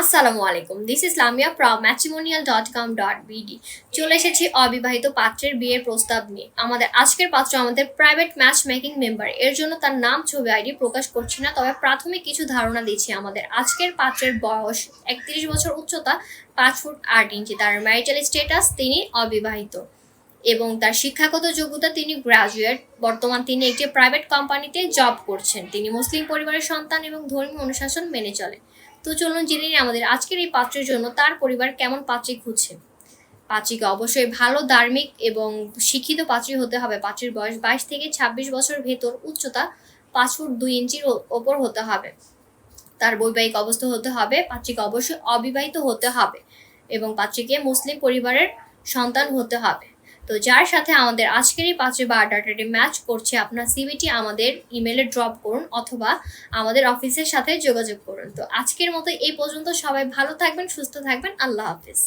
আসসালামু আলাইকুম। This is Lamia from dot com dot BD চলে এসেছি অবিবাহিত পাত্রের বিয়ের প্রস্তাব নিয়ে। আমাদের আজকের পাত্র আমাদের প্রাইভেট ম্যাচ মেকিং মেম্বার এর জন্য তার নাম, ছবি আইডি প্রকাশ করছি না, তবে প্রাথমিক কিছু ধারণা দিচ্ছি আমাদের। আজকের পাত্রের বয়স একত্রিশ বছর উচ্চতা পাঁচ ফুট আট ইঞ্চি। তার ম্যারিটাল স্টেটাস তিনি অবিবাহিত। এবং তার শিক্ষাগত যোগ্যতা তিনি গ্রাজুয়েট বর্তমান তিনি একটি প্রাইভেট কোম্পানিতে জব করছেন। তিনি মুসলিম পরিবারের সন্তান এবং ধর্মীয় অনুশাসন মেনে চলে। তো চলুন জেনে নিই আমাদের আজকের এই পাত্রের জন্য তার পরিবার কেমন পাত্রী খুঁজছে। পাত্রীকে অবশ্যই ভালো, ধার্মিক এবং শিক্ষিত পাত্রী হতে হবে। পাত্রীর বয়স বাইশ থেকে ছাব্বিশ বছর ভেতর। উচ্চতা পাঁচ ফুট দুই ইঞ্চির ওপর হতে হবে। তার বৈবাহিক অবস্থা হতে হবে। পাত্রীকে অবশ্যই অবিবাহিত হতে হবে এবং পাত্রীকে মুসলিম পরিবারের সন্তান হতে হবে। তো যার সাথে আমাদের আজকের এই পাঁচে বা ডাটাটি ম্যাচ করছে, আপনার সিভিটি আমাদের ইমেলে ড্রপ করুন অথবা আমাদের অফিসের সাথে যোগাযোগ করুন। তো আজকের মতো এই পর্যন্ত সবাই ভালো থাকবেন, সুস্থ থাকবেন, আল্লাহ হাফিজ।